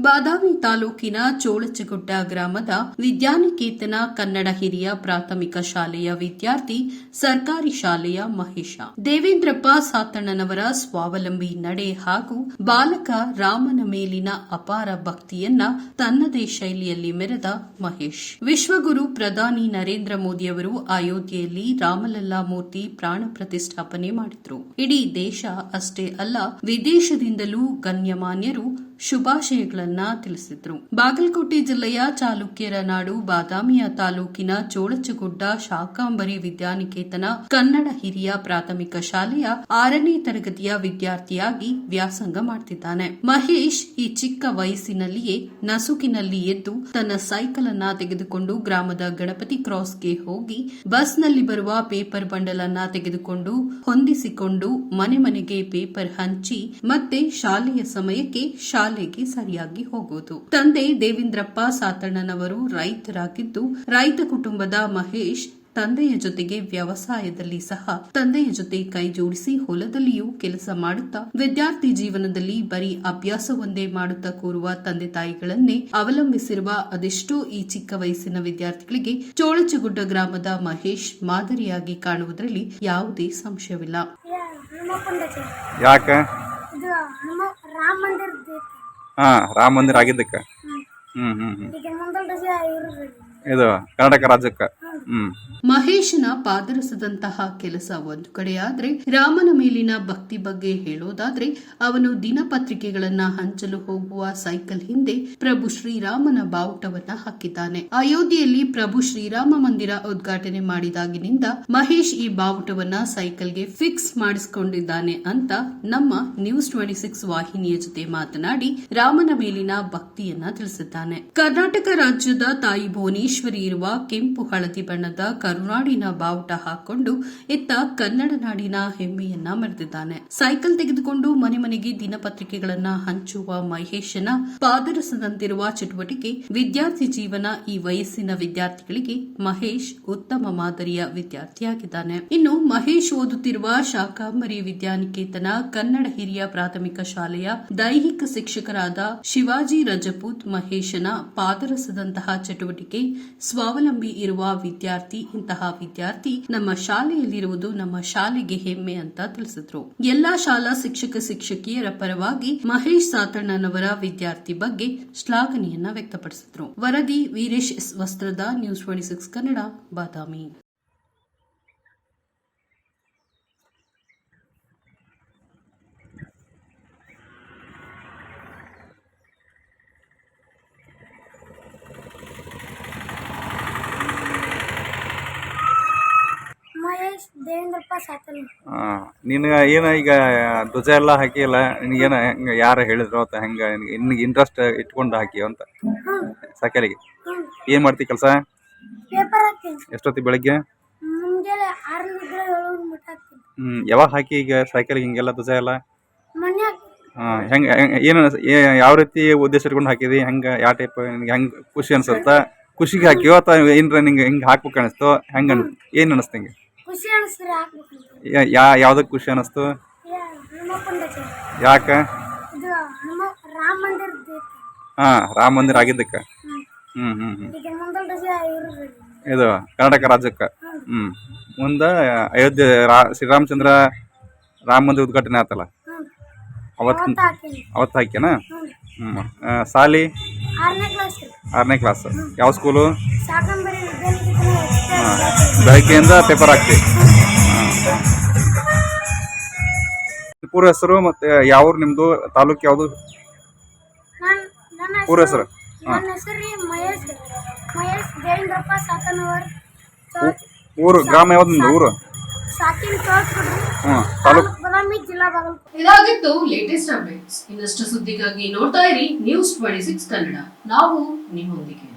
ಬಾದಾಮಿ ತಾಲೂಕಿನ ಚೋಳಚಗುಡ್ಡ ಗ್ರಾಮದ ವಿದ್ಯಾನಿಕೇತನ ಕನ್ನಡ ಹಿರಿಯ ಪ್ರಾಥಮಿಕ ಶಾಲೆಯ ವಿದ್ಯಾರ್ಥಿ ಸರ್ಕಾರಿ ಶಾಲೆಯ ಮಹೇಶ. ದೇವೇಂದ್ರಪ್ಪ ಸಾತಣ್ಣನವರ ಸ್ವಾವಲಂಬಿ ನಡೆ ಹಾಗೂ ಬಾಲಕ ರಾಮನ ಮೇಲಿನ ಅಪಾರ ಭಕ್ತಿಯನ್ನ ತನ್ನದೇ ಶೈಲಿಯಲ್ಲಿ ಮೆರೆದ ಮಹೇಶ್. ವಿಶ್ವಗುರು ಪ್ರಧಾನಿ ನರೇಂದ್ರ ಮೋದಿಯವರು ಅಯೋಧ್ಯೆಯಲ್ಲಿ ರಾಮಲಲ್ಲಾ ಮೂರ್ತಿ ಪ್ರಾಣ ಪ್ರತಿಷ್ಠಾಪನೆ ಮಾಡಿದ್ರು. ಇಡೀ ದೇಶ ಅಷ್ಟೇ ಅಲ್ಲ, ವಿದೇಶದಿಂದಲೂ ಗಣ್ಯಮಾನ್ಯರು ಶುಭಾಶಯಗಳನ್ನ ತಿಳಿಸಿದ್ರು. ಬಾಗಲಕೋಟೆ ಜಿಲ್ಲೆಯ ಚಾಲುಕ್ಯರ ನಾಡು ಬಾದಾಮಿಯ ತಾಲೂಕಿನ ಚೋಳಚಗುಡ್ಡ, ಶಾಕಾಂಬರಿ ವಿದ್ಯಾನಿಕೇತನ, ಕನ್ನಡ ಹಿರಿಯ ಪ್ರಾಥಮಿಕ ಶಾಲೆಯ ಆರನೇ ತರಗತಿಯ ವಿದ್ಯಾರ್ಥಿಯಾಗಿ ವ್ಯಾಸಂಗ ಮಾಡ್ತಿದ್ದಾನೆ. ಮಹೇಶ್ ಈ ಚಿಕ್ಕ ವಯಸ್ಸಿನಲ್ಲಿಯೇ ನಸುಕಿನಲ್ಲಿ ಎದ್ದು ತನ್ನ ಸೈಕಲ್ ಅನ್ನ ತೆಗೆದುಕೊಂಡು ಗ್ರಾಮದ ಗಣಪತಿ ಕ್ರಾಸ್ಗೆ ಹೋಗಿ, ಬಸ್ನಲ್ಲಿ ಬರುವ ಪೇಪರ್ ಬಂಡಲ್ ಅನ್ನ ತೆಗೆದುಕೊಂಡು ಹೊಂದಿಸಿಕೊಂಡು ಮನೆ ಮನೆಗೆ ಪೇಪರ್ ಹಂಚಿ ಮತ್ತೆ ಶಾಲೆಯ ಸಮಯಕ್ಕೆ ಶಾಲೆಗೆ ಸರಿಯಾಗಿ ಹೋಗುವುದು ತಂದೆ ದೇವೇಂದ್ರಪ್ಪ ಸಾತಣ್ಣನವರು ರೈತರಾಗಿದ್ದು ರೈತ ಕುಟುಂಬದ ಮಹೇಶ್ ತಂದೆಯ ಜೊತೆಗೆ ವ್ಯವಸಾಯದಲ್ಲಿ ಸಹ ತಂದೆಯ ಜೊತೆ ಕೈ ಜೋಡಿಸಿ ಹೊಲದಲ್ಲಿಯೂ ಕೆಲಸ ಮಾಡುತ್ತಾ ವಿದ್ಯಾರ್ಥಿ ಜೀವನದಲ್ಲಿ ಬರೀ ಅಭ್ಯಾಸವೊಂದೇ ಮಾಡುತ್ತಾ ಕೂರುವ ತಂದೆ ತಾಯಿಗಳನ್ನೇ ಅವಲಂಬಿಸಿರುವ ಅದೆಷ್ಟೋ ಈ ಚಿಕ್ಕ ವಯಸ್ಸಿನ ವಿದ್ಯಾರ್ಥಿಗಳಿಗೆ ಚೋಳಚಗುಡ್ಡ ಗ್ರಾಮದ ಮಹೇಶ್ ಮಾದರಿಯಾಗಿ ಕಾಣುವುದರಲ್ಲಿ ಯಾವುದೇ ಸಂಶಯವಿಲ್ಲ. ಹಾ ರಾಮ ಮಂದಿರ ಆಗಿದ್ದಕ್ಕೆ. ಹ್ಮ್ ಹ್ಮ್ ಹ್ಮ್. ಇದು ಕರ್ನಾಟಕ ರಾಜ್ಯಕ್ಕೆ. ಮಹೇಶನ ಪಾದರಸದಂತಹ ಕೆಲಸ ಒಂದು ಕಡೆಯಾದ್ರೆ ರಾಮನ ಮೇಲಿನ ಭಕ್ತಿ ಬಗ್ಗೆ ಹೇಳೋದಾದ್ರೆ ಅವನು ದಿನಪತ್ರಿಕೆಗಳನ್ನ ಹಂಚಲು ಹೋಗುವ ಸೈಕಲ್ ಹಿಂದೆ ಪ್ರಭು ಶ್ರೀರಾಮನ ಬಾವುಟವನ್ನ ಹಾಕಿದ್ದಾನೆ. ಅಯೋಧ್ಯೆಯಲ್ಲಿ ಪ್ರಭು ಶ್ರೀರಾಮ ಮಂದಿರ ಉದ್ಘಾಟನೆ ಮಾಡಿದಾಗಿನಿಂದ ಮಹೇಶ್ ಈ ಬಾವುಟವನ್ನ ಸೈಕಲ್ಗೆ ಫಿಕ್ಸ್ ಮಾಡಿಸಿಕೊಂಡಿದ್ದಾನೆ ಅಂತ ನಮ್ಮ ನ್ಯೂಸ್ ಟ್ವೆಂಟಿ ಸಿಕ್ಸ್ ವಾಹಿನಿಯ ಜೊತೆ ಮಾತನಾಡಿ ರಾಮನ ಮೇಲಿನ ಭಕ್ತಿಯನ್ನ ತಿಳಿಸಿದ್ದಾನೆ. ಕರ್ನಾಟಕ ರಾಜ್ಯದ ತಾಯಿ ಭುವನೇಶ್ವರಿ ಇರುವ ಕೆಂಪು ಹಳದಿ ಬಣ್ಣದ ಕರುನಾಡಿನ ಬಾವುಟ ಹಾಕೊಂಡು ಇತ್ತ ಕನ್ನಡ ನಾಡಿನ ಹೆಮ್ಮೆಯನ್ನ ಮರೆದಿದ್ದಾನೆ. ಸೈಕಲ್ ತೆಗೆದುಕೊಂಡು ಮನೆ ಮನೆಗೆ ದಿನಪತ್ರಿಕೆಗಳನ್ನ ಹಂಚುವ ಮಹೇಶನ ಪಾದರಸದಂತಿರುವ ಚಟುವಟಿಕೆ ವಿದ್ಯಾರ್ಥಿ ಜೀವನ ಈ ವಯಸ್ಸಿನ ವಿದ್ಯಾರ್ಥಿಗಳಿಗೆ ಮಹೇಶ್ ಉತ್ತಮ ಮಾದರಿಯ ವಿದ್ಯಾರ್ಥಿಯಾಗಿದ್ದಾನೆ. ಇನ್ನು ಮಹೇಶ್ ಓದುತ್ತಿರುವ ಶಾಕಾಂಬರಿ ವಿದ್ಯಾನಿಕೇತನ ಕನ್ನಡ ಹಿರಿಯ ಪ್ರಾಥಮಿಕ ಶಾಲೆಯ ದೈಹಿಕ ಶಿಕ್ಷಕರಾದ ಶಿವಾಜಿ ರಜಪೂತ್ ಮಹೇಶನ ಪಾದರಸದಂತಹ ಚಟುವಟಿಕೆ ಸ್ವಾವಲಂಬಿ ಇರುವ ವಿದ್ಯಾರ್ಥಿ, ಇಂತಹ ವಿದ್ಯಾರ್ಥಿ ನಮ್ಮ ಶಾಲೆಯಲ್ಲಿರುವುದು ನಮ್ಮ ಶಾಲೆಗೆ ಹೆಮ್ಮೆ ಅಂತ ತಿಳಿಸಿದ್ರು. ಎಲ್ಲಾ ಶಾಲಾ ಶಿಕ್ಷಕ, ಶಿಕ್ಷಕಿಯರ ಪರವಾಗಿ ಮಹೇಶ್ ಸಾತಣ್ಣನವರ ವಿದ್ಯಾರ್ಥಿ ಬಗ್ಗೆ ಶ್ಲಾಘನೆಯನ್ನ ವ್ಯಕ್ತಪಡಿಸಿದ್ರು. ವರದಿ ವೀರೇಶ್ ವಸ್ತ್ರದ, ನ್ಯೂಸ್ ಟ್ವೆಂಟಿ ಕನ್ನಡ, ಬಾದಾಮಿ. ಆ, ನಿನಗೆ ಏನು ಈಗ ಧ್ವಜ ಎಲ್ಲ ಹಾಕಿಲ್ಲ ನಿನಗೇನು ಹೆಂಗೆ ಯಾರು ಹೇಳಿದ್ರು ಅಂತ ಹೆಂಗೆ ನಿನಗೆ ಇಂಟ್ರೆಸ್ಟ್ ಇಟ್ಕೊಂಡು ಹಾಕಿ ಅಂತ? ಸಕಲಿಗೆ ಏನು ಮಾಡ್ತಿ ಕೆಲಸ? ಎಷ್ಟೊತ್ತಿ ಬೆಳಗ್ಗೆ? ಹ್ಮ್ ಯಾವಾಗ ಹಾಕಿ ಈಗ ಸೈಕಲ್ಗೆ ಹಿಂಗೆಲ್ಲ ಧ್ವಜ ಎಲ್ಲ? ಹಾಂ ಹೆಂಗೆ ಏನು ಯಾವ ರೀತಿ ಉದ್ದೇಶ ಇಟ್ಕೊಂಡು ಹಾಕಿದಿ? ಹೆಂಗೆ ಯಾವ ಟೈಪ್ ನಿಂಗೆ ಹೆಂಗೆ ಖುಷಿ ಅನ್ಸುತ್ತಾ? ಖುಷಿಗೆ ಹಾಕಿಯೋ ಅಥವಾ ಏನ್ರ ನಿಂಗೆ ಹಿಂಗೆ ಹಾಕ್ಬೇಕು ಅನಿಸ್ತೋ? ಹೆಂಗೆ ಏನು ಅನಿಸ್ತು ನಿಂಗೆ? ಖುಷಿ ಅನಿಸ್ತಾರೆ ಹಾಕ್ಬೇಕಂತ. ಯಾ- ಯಾ ಯಾವ್ದಕ್ಕೆ ಖುಷಿ ಅನಿಸ್ತು? ಯಾಕ ಹನುಮಪ್ಪಂದೈತಿ ಯಾಕೆ? ಇದು ಹನುಮ ರಾಮ ಮಂದಿರ ಹಾ ರಾಮ ಮಂದಿರ ಆಗಿದ್ದಕ್ಕೆ. ಹ್ಮ್. ಹ್ಮ್ ಹ್ಮ್ ಹ್ಮ್. ಈಗ ಮುಂದಲ್ ರಜೆ ಇವ್ರಿ ಇದು ಕರ್ನಾಟಕ ರಾಜ್ಯಕ್ಕೆ. ಹ್ಮ್. ಮುಂದೆ ಅಯೋಧ್ಯೆ ರಾ ಶ್ರೀರಾಮಚಂದ್ರ ರಾಮ ಮಂದಿರ ಉದ್ಘಾಟನೆ ಆತಲ್ಲ? ಹ್ಞೂ ಅವತ್ತು ಅವತ್ತು ಹಾಕ್ಯನ? ಹ್ಞೂ ಹ್ಮ್. ಸಾಲಿ? ಆರನೇ ಕ್ಲಾಸ್ ಆರನೇ ಕ್ಲಾಸ್ ಯಾವ ಸ್ಕೂಲು ಹಾ. ಬೆಳಗ್ಗೆಯಿಂದ ಪೇಪರ್ ಹಾಕ್ತೀವಿ. ಪೂರ ಹೆಸರು ಮತ್ತೆ ಯಾವ ಊರು ನಿಮ್ದು ತಾಲೂಕು ಯಾವುದು? ಪೂರ ಹೆಸರು ಊರು ಗ್ರಾಮ ಯಾವ್ದು ನಿಮ್ದು ಊರು? ಇದಾಗಿತ್ತು ಲೇಟೆಸ್ಟ್ ಅಪ್ಡೇಟ್ಸ್ ಇನ್ನಷ್ಟು ಸುದ್ದಿಗಾಗಿ ನೋಡ್ತಾ ಇರಿ ನ್ಯೂಸ್ ಟ್ವೆಂಟಿ ಸಿಕ್ಸ್ ಕನ್ನಡ. ನಾವು ನಿಮ್ಮೊಂದಿಗೆ.